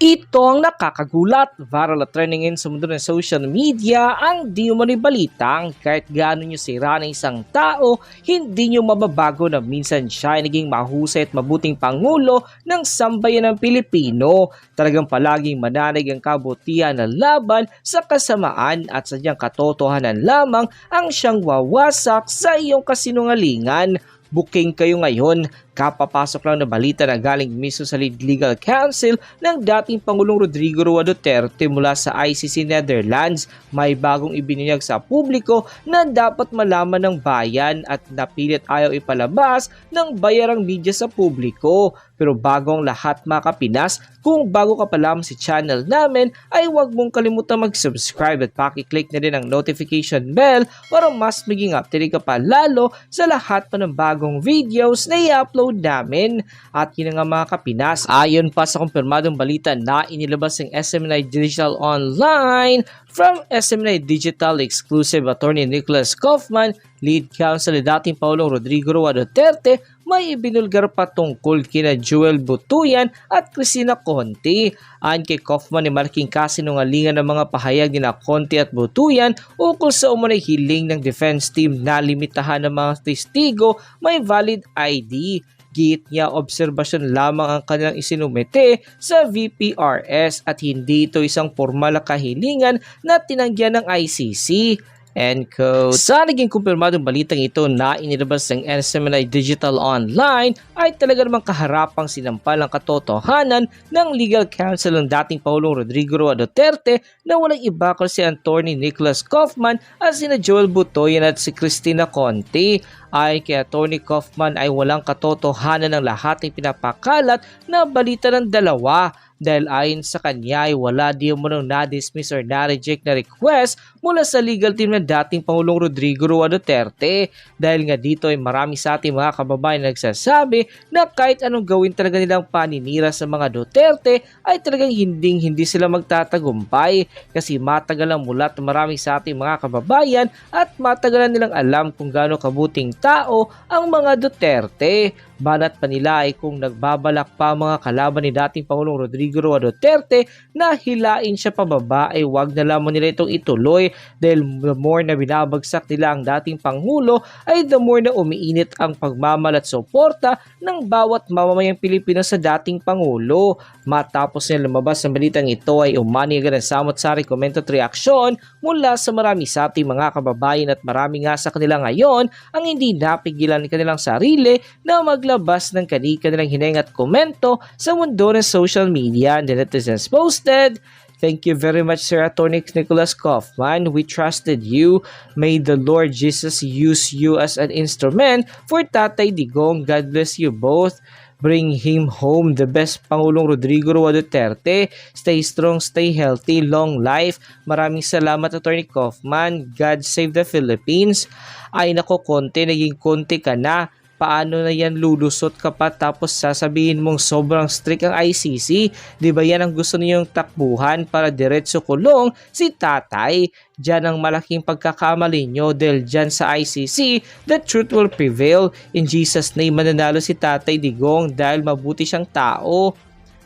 Ito ang nakakagulat, viral at trending in sa mundo ng social media ang di mo balitang kahit gaano nyo sira ng isang tao, hindi nyo mababago na minsan siya ay naging mahusay at mabuting pangulo ng sambayan ng Pilipino. Talagang palaging mananig ang kabutihan na laban sa kasamaan at sadyang katotohanan lamang ang siyang wawasak sa iyong kasinungalingan. Booking kayo ngayon. Kapapasok lang na balita na galing mismo sa lead legal counsel ng dating Pangulong Rodrigo Roa Duterte mula sa ICC Netherlands. May bagong ibinunyag sa publiko na dapat malaman ng bayan at napilit ayaw ipalabas ng bayarang media sa publiko. Pero bago ang lahat mga kapinas, kung bago ka pa lamang si channel namin ay huwag mong kalimutan mag-subscribe at pakiclick na din ang notification bell para mas maging updated ka pa lalo sa lahat pa ng bagong videos na i-upload namin. At yun nga mga kapinas, ayon pa sa kumpirmadong balita na inilabas ng SMNI Digital Online from SMNI Digital exclusive attorney Nicholas Kaufman, lead counsel ni dating Paulong Rodrigo Roa Duterte, may ibinulgar pa tungkol kina Joel Butuyan at Cristina Conte. Ayon kay Kaufman ni malaking kasinungalingan ng mga pahayag ni na Conte at Butuyan ukol sa umunay hiling ng defense team na limitahan ng mga testigo may valid ID. Git niya obserbasyon lamang ang kanilang isinumete sa VPRS at hindi ito isang formal na kahilingan na tinanggihan ng ICC. End quote. Sa naging kumpirmadong balitang ito na inilabas ng SMNI Digital Online ay talaga namang kaharapang sinampal ang katotohanan ng legal counsel ng dating Paulong Rodrigo Roa Duterte na walang iba kundi si Attorney Nicholas Kaufman at sina Joel Butoyan at si Cristina Conte ay kay Attorney Kaufman ay walang katotohanan ng lahat ng pinapakalat na balita ng dalawa dahil ayon sa kanya ay wala di mo nang na-dismiss or na-reject na request mula sa legal team ng dating Pangulong Rodrigo Roa Duterte. Dahil nga dito ay marami sa ating mga kababayan na nagsasabi na kahit anong gawin talaga nilang paninira sa mga Duterte ay talagang hinding hindi sila magtatagumpay kasi matagal ang mulat ng marami sa ating mga kababayan at matagal nilang alam kung gaano kabuting tao ang mga Duterte. Banat pa nila ay kung nagbabalak pa mga kalaban ni dating Pangulong Rodrigo Roa Duterte na hilain siya pababa ay wag na lamang nila itong ituloy dahil the more na binabagsak nila ang dating Pangulo ay the more na umiinit ang pagmamal at suporta ng bawat mamamayang Pilipino sa dating Pangulo. Matapos nila lumabas ang balitang ito ay umani agad ang samot-sari komento at reaksyon mula sa marami sa ating mga kababayan at marami nga sa kanila ngayon ang hindi napigilan ng kanilang sarili na maglabas ng kani-kanilang hineng at komento sa mundo ng social media and the netizens posted. Thank you very much, Sir Attorney Nicholas Kaufman. We trusted you. May the Lord Jesus use you as an instrument for Tatay Digong. God bless you both. Bring him home, the best Pangulong Rodrigo Roa Duterte. Stay strong, stay healthy, long life. Maraming salamat, Attorney Kaufman. God save the Philippines. Ay nako, konti, naging konti ka na paano na yan lulusot ka pa tapos sasabihin mong sobrang strict ang ICC? Di ba yan ang gusto niyong takbuhan para diretso kulong si tatay? Diyan ang malaking pagkakamali nyo dahil dyan sa ICC, the truth will prevail. In Jesus' name, mananalo si tatay Digong dahil mabuti siyang tao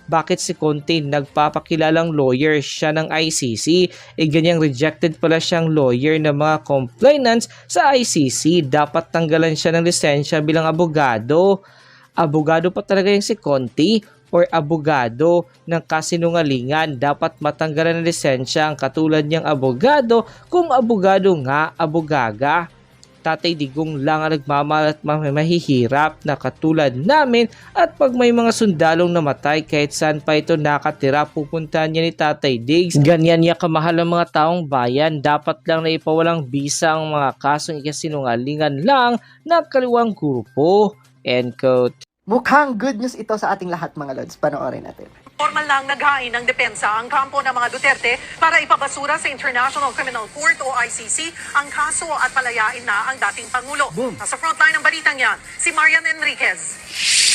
bakit si Conte nagpapakilalang lawyer siya ng ICC e ganyang rejected pala siyang lawyer ng mga complainants sa ICC dapat tanggalan siya ng lisensya bilang abogado. Abogado pa talaga yung si Conte or abogado ng kasinungalingan. Dapat matanggalan ng lisensya ang katulad niyang abogado kung abogado nga abogaga Tatay Digong lang ang nagmamahal at mahihirap na katulad namin at pag may mga sundalong namatay kahit saan pa ito nakatira pupuntahan niya ni Tatay Diggs. Ganyan niya kamahal ang mga taong bayan. Dapat lang na ipawalang bisa ang mga kasong ikasinungalingan lang na kaliwang grupo. End quote. Mukhang good news ito sa ating lahat mga lods. Panoorin natin. Formal lang naghain ng depensa ang kampo ng mga Duterte para ipabasura sa International Criminal Court o ICC ang kaso at palayain na ang dating Pangulo. Boom. Nasa frontline ng balitang yan, si Marian Enriquez.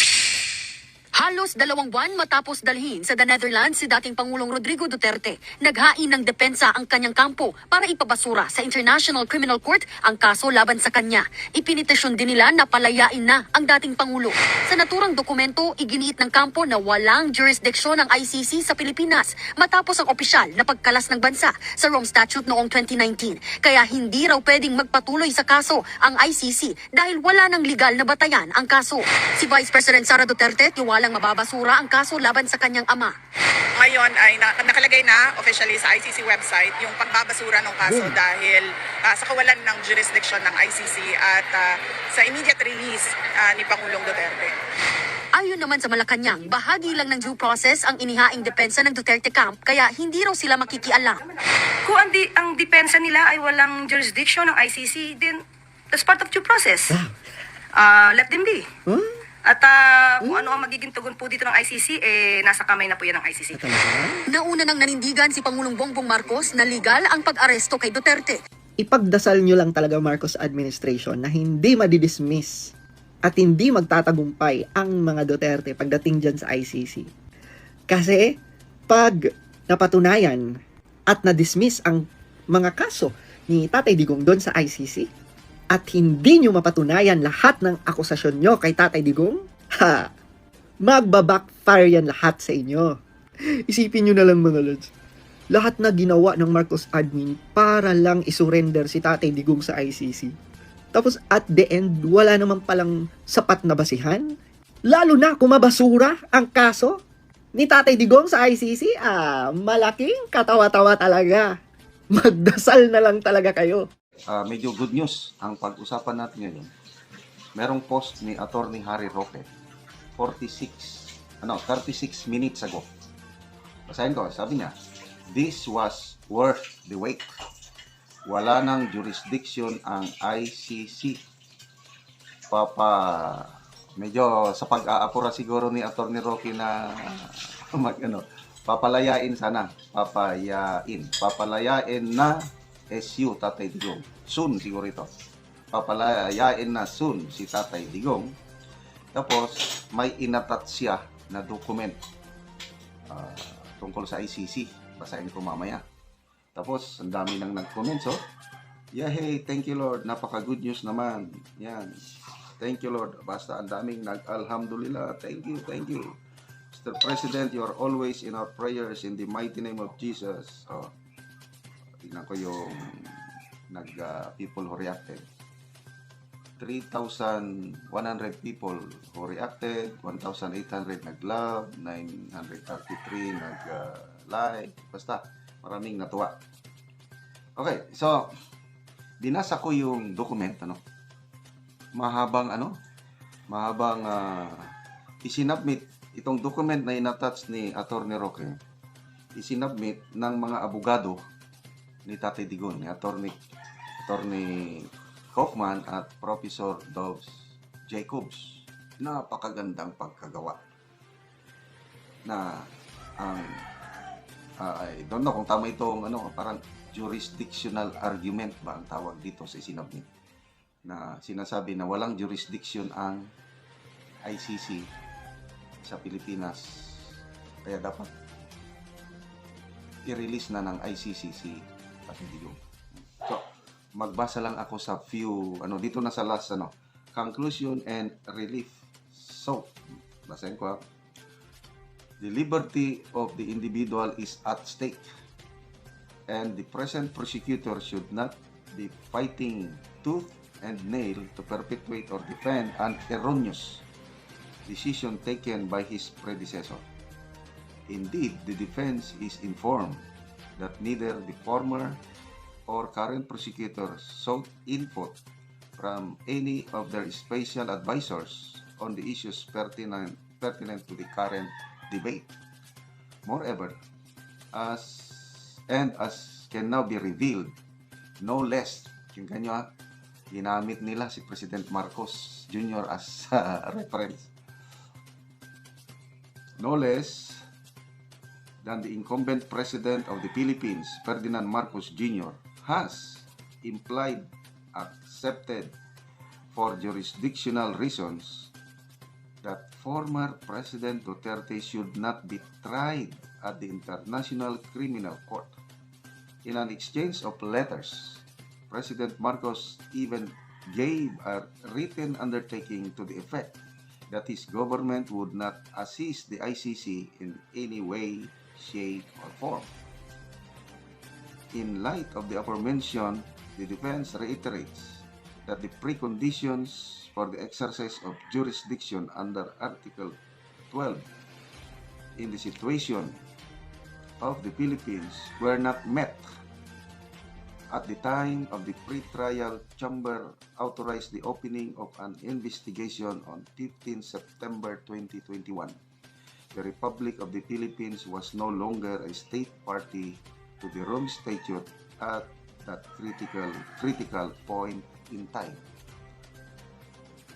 Halos dalawang buwan matapos dalhin sa the Netherlands si dating Pangulong Rodrigo Duterte, naghain ng depensa ang kanyang kampo para ipabasura sa International Criminal Court ang kaso laban sa kanya. Ipinitisyon din nila na palayain na ang dating Pangulo. Sa naturang dokumento, iginiit ng kampo na walang jurisdiksyon ng ICC sa Pilipinas matapos ang opisyal na pagkalas ng bansa sa Rome Statute noong 2019. Kaya hindi raw pwedeng magpatuloy sa kaso ang ICC dahil wala ng legal na batayan ang kaso. Si Vice President Sara Duterte tiwalang mababasura ang kaso laban sa kanyang ama. ngayon ay na, nakalagay na officially sa ICC website yung pagbabasura ng kaso dahil ah, sa kawalan ng jurisdiction ng ICC at ah, sa immediate release ah, ni Pangulong Duterte. Ayon naman sa Malacanang, bahagi lang ng due process ang inihaing depensa ng Duterte Camp kaya hindi raw sila makikialam. Kung ang, di, ang depensa nila ay walang jurisdiction ng ICC, then that's part of due process. Ah, let them be. At ah, kung ano ang magiging tugon po dito ng ICC, eh, nasa kamay na po yan ng ICC. Nauna nang nanindigan si Pangulong Bongbong Marcos na legal ang pag-aresto kay Duterte. Ipagdasal nyo lang talaga Marcos administration na hindi madidismiss at hindi magtatagumpay ang mga Duterte pagdating dyan sa ICC. Kasi pag napatunayan at na-dismiss ang mga kaso ni Tatay Digong doon sa ICC at hindi nyo mapatunayan lahat ng akusasyon nyo kay Tatay Digong, ha, magbabackfire yan lahat sa inyo. Isipin nyo na lang mga lods lahat na ginawa ng Marcos admin para lang isurrender si Tatay Digong sa ICC. Tapos at the end, wala naman palang sapat na basihan. Lalo na kung mabasura ang kaso ni Tatay Digong sa ICC, ah, malaking katawa-tawa talaga. Magdasal na lang talaga kayo. Ah, medyo good news ang pag-usapan natin ngayon. Merong post ni Attorney Harry Roque 46 ano 36 minutes ago. Basahin ko, sabi niya, This was worth the wait. Wala nang jurisdiction ang ICC. Papa, medyo sa pag-aapura siguro ni Attorney Roque na mag ano, papalayain sana, papayain, papalayain na SU Tatay Digong. Soon siguro ito. Papalayain na soon si Tatay Digong. Tapos may inatat siya na document ah, tungkol sa ICC. Basahin ko mamaya. Tapos ang dami nang nag-comment so. Yeah, hey, thank you Lord. Napaka good news naman. Yan. Thank you Lord. Basta ang daming nag-alhamdulillah. Thank you, thank you. Mr. President, you are always in our prayers in the mighty name of Jesus. Oh, tingnan ko yung nag uh, people who reacted. 3,100 people who reacted 1,800 nag-love 933 nag-like basta maraming natuwa. Okay so binasa ko yung document ano mahabang ano mahabang uh, isinabmit itong document na inattach ni Attorney Roque isinabmit ng mga abogado ni Tatay Digon, ni Attorney, Attorney Kaufman at Professor Dobbs Jacobs. Napakagandang pagkagawa na ang ah, I don't know kung tama itong ano, parang jurisdictional argument ba ang tawag dito sa isinabmit na sinasabi na walang jurisdiction ang ICC sa Pilipinas kaya dapat i-release na ng ICC si Tatay Digong. So, magbasa lang ako sa few, ano, dito na sa last, ano, conclusion and relief. So, basahin ko ha. The liberty of the individual is at stake and the present prosecutor should not be fighting tooth and nail to perpetuate or defend an erroneous decision taken by his predecessor. Indeed, the defense is informed that neither the former or current prosecutors sought input from any of their special advisors on the issues pertinent, pertinent to the current debate. Moreover, as and as can now be revealed, no less, yung ganyo ha, ginamit nila si President Marcos Jr. as uh, reference. No less than the incumbent president of the Philippines, Ferdinand Marcos Jr., has implied accepted for jurisdictional reasons that former President Duterte should not be tried at the International Criminal Court. In an exchange of letters, President Marcos even gave a written undertaking to the effect that his government would not assist the ICC in any way, shape, or form. In light of the aforementioned, the defense reiterates that the preconditions for the exercise of jurisdiction under Article 12 in the situation of the Philippines were not met at the time of the pre-trial chamber authorized the opening of an investigation on 15 September 2021. The Republic of the Philippines was no longer a state party to the Rome Statute at that critical critical point in time.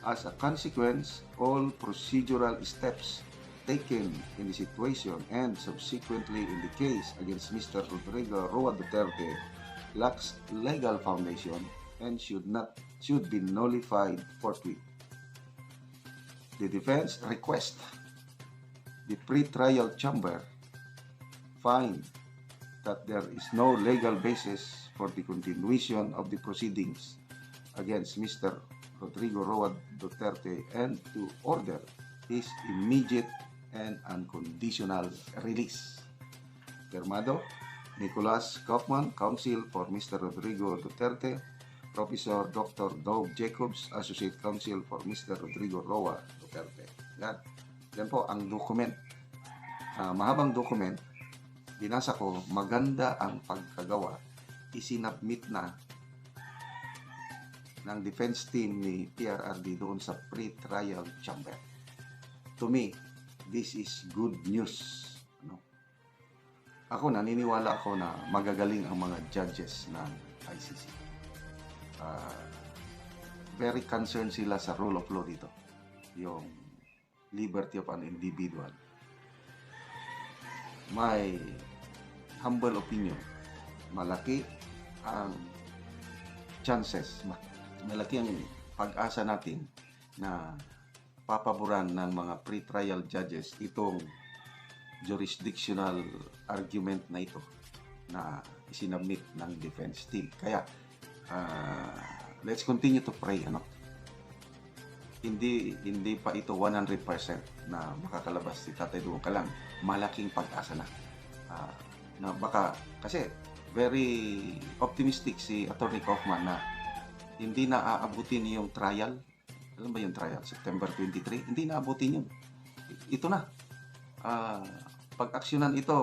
As a consequence, all procedural steps taken in the situation and subsequently in the case against Mr. Rodrigo Roa Duterte lacks legal foundation and should not should be nullified forthwith. The defense request the pre-trial chamber find that there is no legal basis for the continuation of the proceedings against Mr. Rodrigo Roa Duterte and to order his immediate and unconditional release. Firmado, Nicolas Kaufman, Counsel for Mr. Rodrigo Duterte, Professor Dr. Dov Jacobs, Associate Counsel for Mr. Rodrigo Roa Duterte. Yan. Yan po ang document. Ah, mahabang document. Binasa ko, maganda ang pagkagawa. Isinabmit na ng defense team ni PRRD doon sa pre-trial chamber. To me, this is good news. Ano? Ako, naniniwala ako na magagaling ang mga judges ng ICC. Ah, very concerned sila sa rule of law dito. Yung liberty of an individual. My humble opinion, malaki ang chances, ma- malaki ang pag-asa natin na papaboran ng mga pre-trial judges itong jurisdictional argument na ito na isinabmit ng defense team. Kaya, ah, let's continue to pray. Ano? Hindi hindi pa ito 100% na makakalabas si Tatay Duong Kalang. Malaking pag-asa na. Ah, na baka, kasi very optimistic si Attorney Kaufman na hindi na aabutin yung trial. Alam ba yung trial? September 23? Hindi na aabutin yun. Ito na. Ah, pag-aksyonan ito,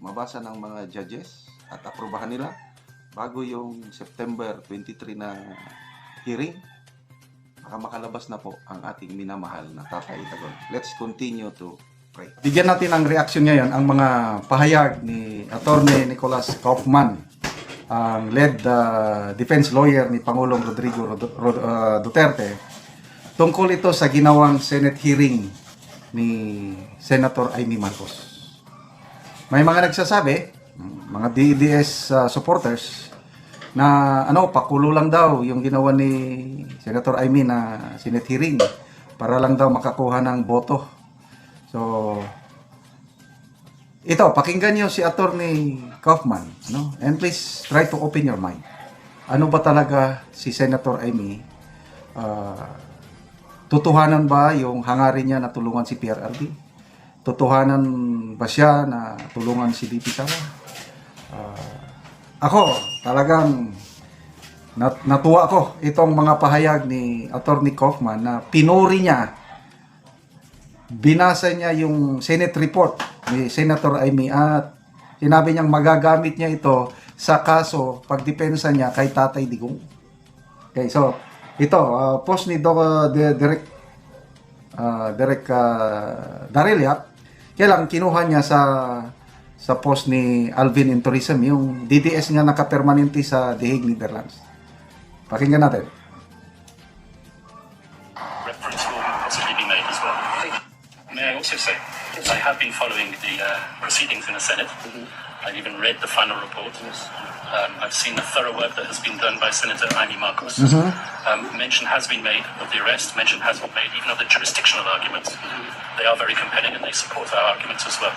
mabasa ng mga judges at aprobahan nila bago yung September 23 na hearing, baka makalabas na po ang ating minamahal na Tatay Tagon. Let's continue to pray. Bigyan natin ng reaksyon ngayon ang mga pahayag ni Attorney Nicolas Kaufman, ang lead uh, defense lawyer ni Pangulong Rodrigo Rod- Rod- uh, Duterte, tungkol ito sa ginawang Senate hearing ni Senator Amy Marcos. May mga nagsasabi, mga DDS uh, supporters, na ano, pakulo lang daw yung ginawa ni Senator Amy na Senate hearing para lang daw makakuha ng boto So, ito, pakinggan niyo si Attorney Kaufman, no? And please try to open your mind. Ano ba talaga si Senator Amy? Ah, tutuhanan ba yung hangarin niya na tulungan si PRRD? Tutuhanan ba siya na tulungan si DP Sara? Ah, ako, talagang nat- natuwa ako. Itong mga pahayag ni Attorney Kaufman na pinuri niya. Binasa niya yung Senate report ni Senator Amy at. Sinabi niyang magagamit niya ito sa kaso pagdepensa niya kay Tatay Digong. Okay, so ito, uh, post ni Doc uh, de, Derek uh, Derek uh, Darelia, kailang kinuha niya sa sa post ni Alvin in Tourism, yung DDS nga nakapermanente sa The Hague, Netherlands. Pakinggan natin. reference will possibly be made as well. May I also say, I have been following the uh, proceedings in the Senate. I've even read the final report. Um, I've seen the thorough work that has been done by Senator Amy Marcos. Um, mention has been made of the arrest. Mention has been made even of the jurisdictional arguments. They are very compelling and they support our arguments as well.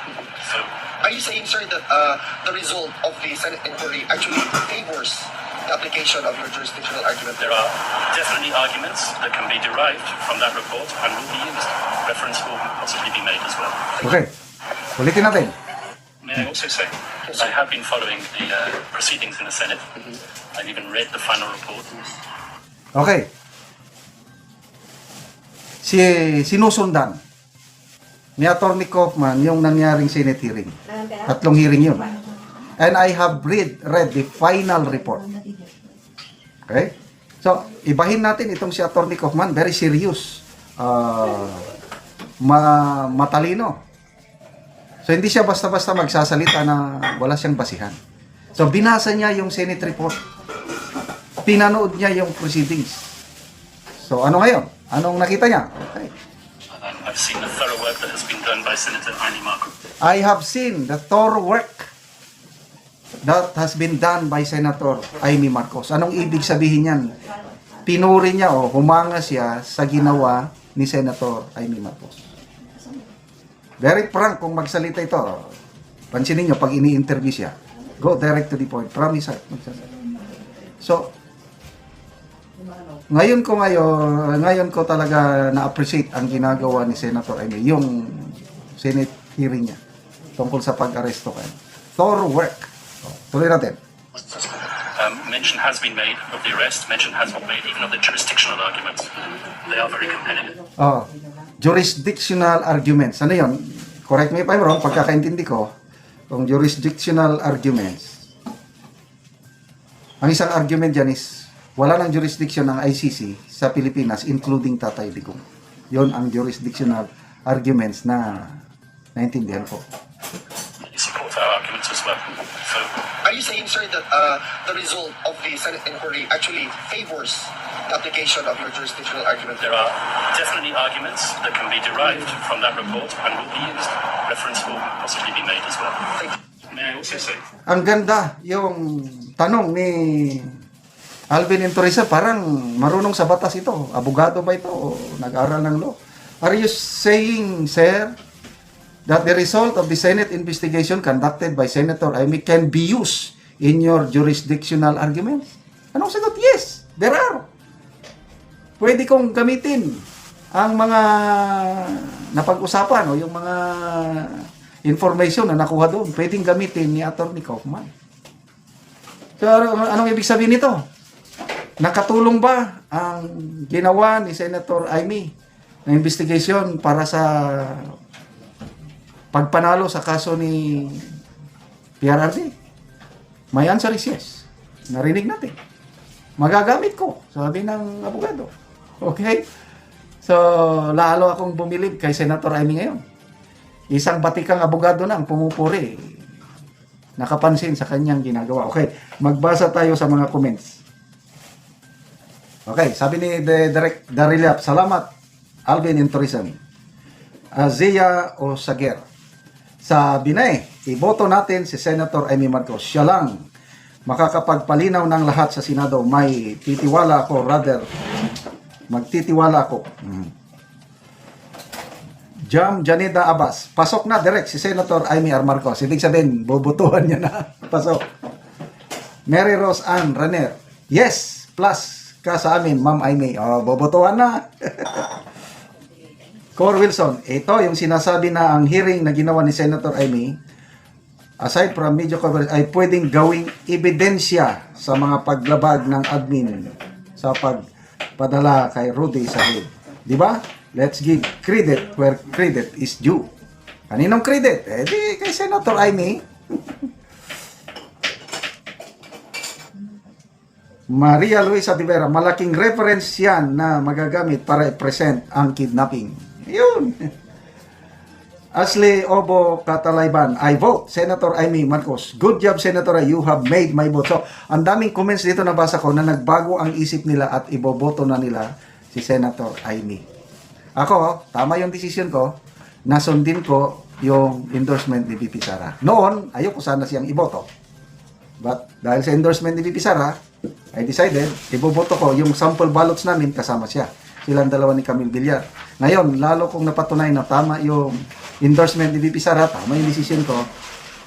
So Are you saying, sir, that uh, the result of the Senate inquiry actually favors the application of your jurisdictional argument? there are definitely arguments that can be derived from that report and will be used. Reference will possibly be made as well. Okay. Ulitin natin. May I also say, I have been following the uh, proceedings in the Senate. I've even read the final report. Okay. Si sinusundan ni Attorney Kaufman yung nangyaring Senate hearing. Tatlong hearing yun. And I have read read the final report. Okay? So, ibahin natin itong si Attorney Kaufman, very serious. Uh, ma matalino. So, hindi siya basta-basta magsasalita na wala siyang basihan. So, binasa niya yung Senate report pinanood niya yung proceedings. So, ano ngayon? Anong nakita niya? Okay. I've seen the thorough work that has been done by Senator Amy Marcos. I have seen the thorough work that has been done by Senator Amy Marcos. Anong ibig sabihin niyan? Pinuri niya o humanga siya sa ginawa ni Senator Amy Marcos. Very frank kung magsalita ito. Pansinin niyo pag ini-interview siya. Go direct to the point. Promise. magsasalita. So, ngayon ko ngayon, ngayon ko talaga na-appreciate ang ginagawa ni Senator Amy, yung Senate hearing niya tungkol sa pag-aresto kay. Thorough work. Tuloy natin. Mention has been made of the arrest. Mention has been made even of the jurisdictional arguments. They are very compelling. Oh, jurisdictional arguments. Ano yun? Correct me if I'm wrong, pagkakaintindi ko, kung jurisdictional arguments, ang isang argument dyan is, wala ng jurisdiction ng ICC sa Pilipinas, including Tatay Digong. Yon ang jurisdictional arguments na naintindihan ko. They support our arguments as well. So Are you saying, sir, that uh, the result of the Senate inquiry actually favors the application of your jurisdictional argument? there are definitely arguments that can be derived from that report and will be used. Reference will possibly be made as well. May I also say, Ang ganda yung tanong ni Alvin Intorisa, parang marunong sa batas ito. Abogado ba ito o nag-aral ng law? Are you saying, sir, that the result of the Senate investigation conducted by Senator Amy can be used in your jurisdictional arguments? Anong sagot? Yes, there are. Pwede kong gamitin ang mga napag-usapan o yung mga information na nakuha doon. Pwedeng gamitin ni Attorney Kaufman. So, ano- anong ibig sabihin nito? Nakatulong ba ang ginawa ni Senator Amy na investigation para sa pagpanalo sa kaso ni PRRD? My answer is yes. Narinig natin. Magagamit ko, sabi ng abogado. Okay? So, lalo akong bumilib kay Senator Amy ngayon. Isang batikang abogado na ang pumupuri. Nakapansin sa kanyang ginagawa. Okay, magbasa tayo sa mga comments. Okay, sabi ni De Direct Darilap, salamat Alvin in Tourism. Azia o Sager. Sa Binay, iboto natin si Senator Amy Marcos. Siya lang makakapagpalinaw ng lahat sa Senado. May titiwala ako, rather, magtitiwala ako. Mhm. Jam Janeda Abbas. Pasok na direct si Senator Amy R. Marcos. Ibig sabihin, bubutuhan niya na. Pasok. Mary Rose Ann Renner. Yes, plus ka sa amin, Ma'am Amy. Oh, bubutuhan na. Cor Wilson, ito yung sinasabi na ang hearing na ginawa ni Senator Amy, aside from media coverage, ay pwedeng gawing ebidensya sa mga paglabag ng admin sa pagpadala kay Rudy Sahid. Di ba? Let's give credit where credit is due. Kaninong credit? Eh di kay Senator Amy. Maria Luisa de Vera, malaking reference yan na magagamit para i-present ang kidnapping. Yun. Ashley Obo Catalayban, I vote Senator Amy Marcos. Good job Senator, you have made my vote. So, ang daming comments dito na basa ko na nagbago ang isip nila at iboboto na nila si Senator Amy. Ako, tama yung decision ko. nasundin ko yung endorsement ni VP Sara. Noon, ayoko sana siyang iboto. But dahil sa endorsement ni VP Sara, I decided, iboboto ko yung sample ballots namin kasama siya. Silang dalawa ni Camille Villar. Ngayon, lalo kong napatunay na tama yung endorsement ni VP Sara, tama yung decision ko.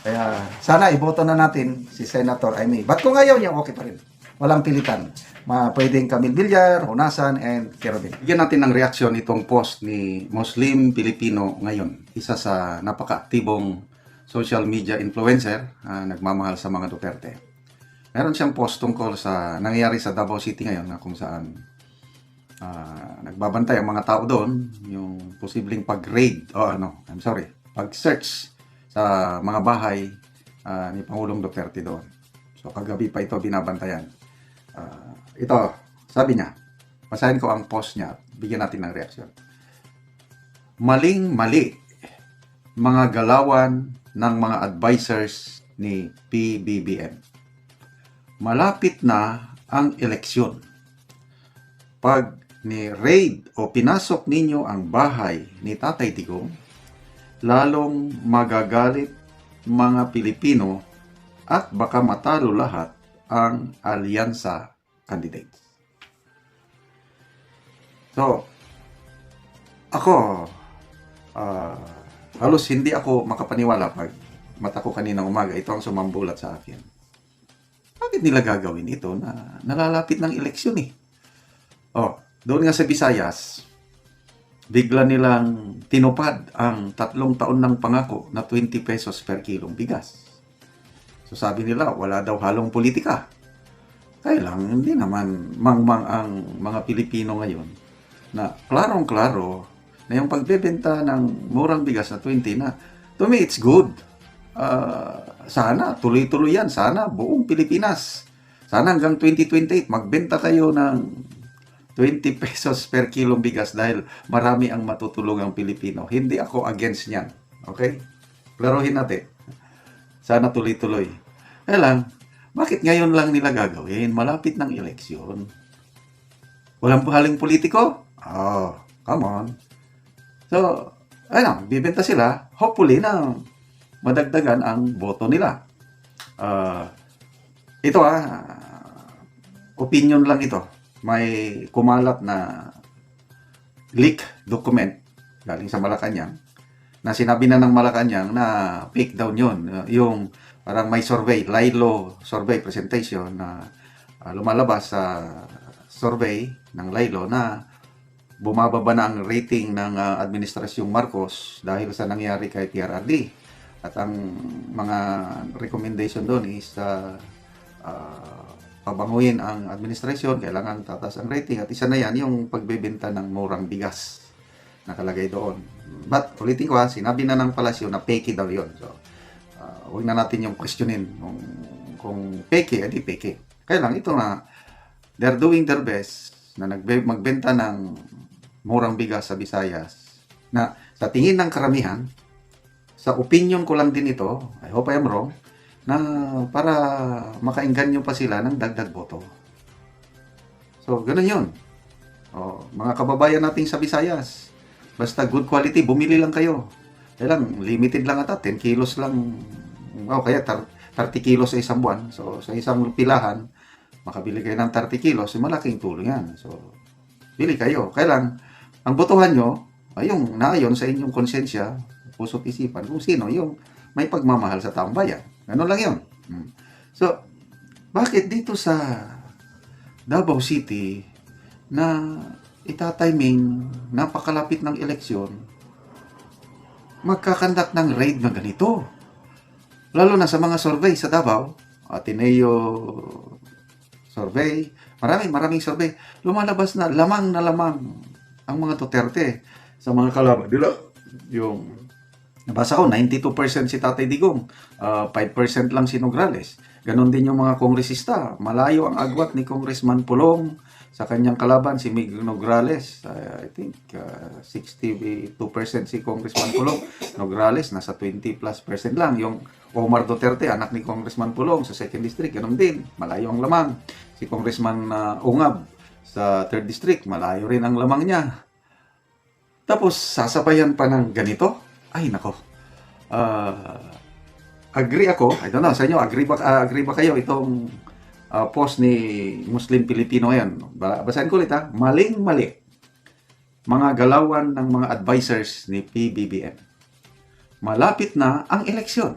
Kaya sana iboto na natin si Senator Amy. But kung ayaw niya, okay pa rin. Walang pilitan. Ma pwedeng Camille Villar, Honasan, and Kerobin. Bigyan natin ng reaksyon itong post ni Muslim Pilipino ngayon. Isa sa napaka-aktibong social media influencer ah, nagmamahal sa mga Duterte. Meron siyang post tungkol sa nangyayari sa Davao City ngayon na kung saan ah, nagbabantay ang mga tao doon yung posibleng pag-raid o ano, I'm sorry, pag-search sa mga bahay ah, ni Pangulong Duterte doon. So kagabi pa ito binabantayan. Ah, ito, sabi niya, basahin ko ang post niya, bigyan natin ng reaksyon. Maling mali mga galawan ng mga advisors ni PBBM. Malapit na ang eleksyon. Pag ni raid o pinasok ninyo ang bahay ni Tatay Digong, lalong magagalit mga Pilipino at baka matalo lahat ang alyansa candidates. So, ako, ah, halos hindi ako makapaniwala pag mata ko kaninang umaga, ito ang sumambulat sa akin. Bakit nila gagawin ito na nalalapit ng eleksyon eh? Oh, doon nga sa Visayas, bigla nilang tinupad ang tatlong taon ng pangako na 20 pesos per kilong bigas. So sabi nila, wala daw halong politika. Kaya lang, hindi naman mangmang ang mga Pilipino ngayon na klarong-klaro na yung pagbebenta ng murang bigas na 20 na, to me, it's good. Ah, sana, tuloy-tuloy yan. Sana, buong Pilipinas. Sana hanggang 2028, magbenta kayo ng 20 pesos per kilong bigas dahil marami ang matutulong ang Pilipino. Hindi ako against niyan. Okay? Klarohin natin. Sana tuloy-tuloy. Kaya lang, bakit ngayon lang nila gagawin? Malapit ng eleksyon. Walang haling politiko? Oh, come on. So, ano, bibenta sila. Hopefully na madagdagan ang boto nila. Ah, ito ah, opinion lang ito. May kumalat na leak document galing sa Malacanang na sinabi na ng Malacanang na fake yun. Uh, Yung parang may survey, Lilo survey presentation na uh, lumalabas sa survey ng Lilo na bumababa na ang rating ng uh, Administrasyong Marcos dahil sa nangyari kay PRRD. At ang mga recommendation doon is uh, uh, pabanguhin ang administrasyon, kailangan tatas ang rating. At isa na yan, yung pagbebenta ng murang bigas nakalagay doon. But, ulitin ko ha, sinabi na ng palasyo na peke daw yun. So, uh, huwag na natin yung questionin kung, kung peke, edi peke. Kaya lang, ito na, they're doing their best na nagbe- magbenta ng murang bigas sa Visayas na sa tingin ng karamihan, sa opinion ko lang din ito, I hope I am wrong, na para makainganyo pa sila ng dagdag boto. So, ganun yun. O, mga kababayan nating sa Visayas, basta good quality, bumili lang kayo. Kaya lang, limited lang ata, 10 kilos lang, o kaya tar- 30 kilos sa isang buwan. So, sa isang pilahan, makabili kayo ng 30 kilos, eh, malaking tulong yan. So, bili kayo. Kaya lang, ang botohan nyo, ay yung naayon sa inyong konsensya, puso't isipan, kung sino yung may pagmamahal sa taong bayan. Ganun lang yun. Hmm. So, bakit dito sa Davao City na itatiming napakalapit ng eleksyon, magkakandak ng raid na ganito? Lalo na sa mga survey sa Davao, Ateneo survey, maraming maraming survey, lumalabas na lamang na lamang ang mga Duterte sa mga kalaban nila. Yung nabasa ko, 92% si Tatay Digong, ah, 5% lang si Nograles. Ganon din yung mga kongresista. Malayo ang agwat ni Congressman Pulong sa kanyang kalaban si Mig Nograles. Ah, I think ah, 62% si Congressman Pulong. Nograles nasa 20 plus percent lang. Yung Omar Duterte, anak ni Congressman Pulong sa 2nd District, ganon din. Malayo ang lamang. Si Congressman ah, Ungab sa 3rd District, malayo rin ang lamang niya. Tapos sasabayan pa ng ganito, ay nako. Ah, agree ako. I don't know sa inyo, agree ba ah, agree ba kayo itong ah, post ni Muslim Pilipino ngayon? Ba- Basahin ko ulit ha. Maling-mali. Mga galawan ng mga advisors ni PBBM. Malapit na ang eleksyon.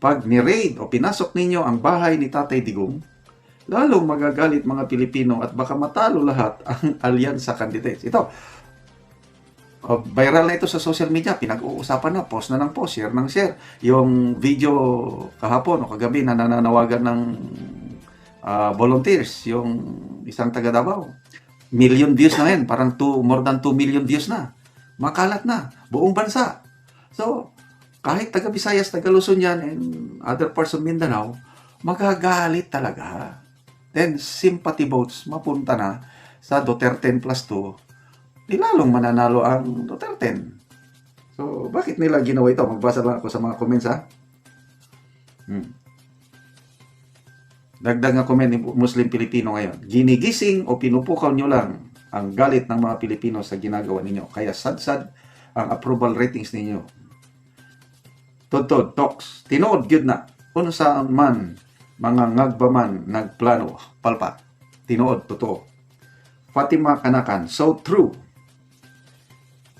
Pag ni-raid o pinasok ninyo ang bahay ni Tatay Digong, lalong magagalit mga Pilipino at baka matalo lahat ang alyansa candidates. Ito, oh, viral na ito sa social media, pinag-uusapan na, post na ng post, share ng share. Yung video kahapon o kagabi na nananawagan ng ah, volunteers, yung isang taga Davao. Million views na yan, parang two, more than 2 million views na. Makalat na, buong bansa. So, kahit taga Visayas, taga Luzon yan, and other parts of Mindanao, magagalit talaga. Then, sympathy votes mapunta na sa Duterte plus 2, di lalong mananalo ang Duterte. So, bakit nila ginawa ito? Magbasa lang ako sa mga comments, ha? Hmm. Dagdag nga comment ni Muslim Pilipino ngayon. Ginigising o pinupukaw nyo lang ang galit ng mga Pilipino sa ginagawa ninyo. Kaya sad-sad ang approval ratings ninyo. Tod-tod, talks. Tinood gyud na. Kung saan man mga ngagbaman nagplano, palpak. Tinood, totoo. Fatima Kanakan, so true.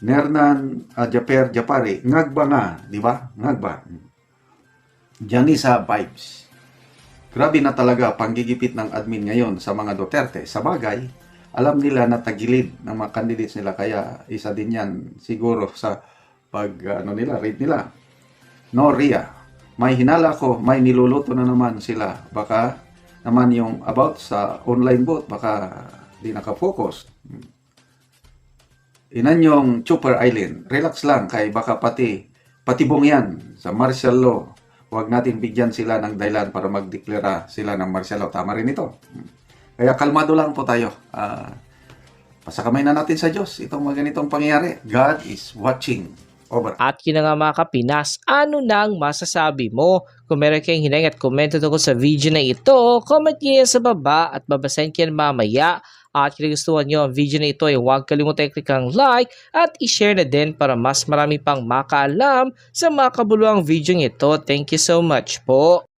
Nernan uh, Japer Japari, ngagba nga, di ba? Ngagba. Janisa vibes. Grabe na talaga panggigipit ng admin ngayon sa mga Duterte. Sa bagay, alam nila na tagilid ng mga candidates nila kaya isa din yan siguro sa pag ano nila, rate nila. No, Ria. May hinala ko, may niluluto na naman sila. Baka naman yung about sa online vote, baka di nakafocus. Inan yung Chopper Island. Relax lang kay baka pati patibong yan sa martial law. Huwag natin bigyan sila ng dahilan para magdeklara sila ng martial law. Tama rin ito. Kaya kalmado lang po tayo. Ah, pasakamay na natin sa Diyos itong mga ganitong pangyayari. God is watching. Over. At yun na nga mga kapinas, ano nang masasabi mo? Kung meron kayong hinang at komento tungkol sa video na ito, comment nyo sa baba at babasahin ko mamaya. At kung gustuhan nyo ang video na ito ay huwag kalimutan i-click ang like at i-share na din para mas marami pang makaalam sa mga kabuluhang video ito. Thank you so much po.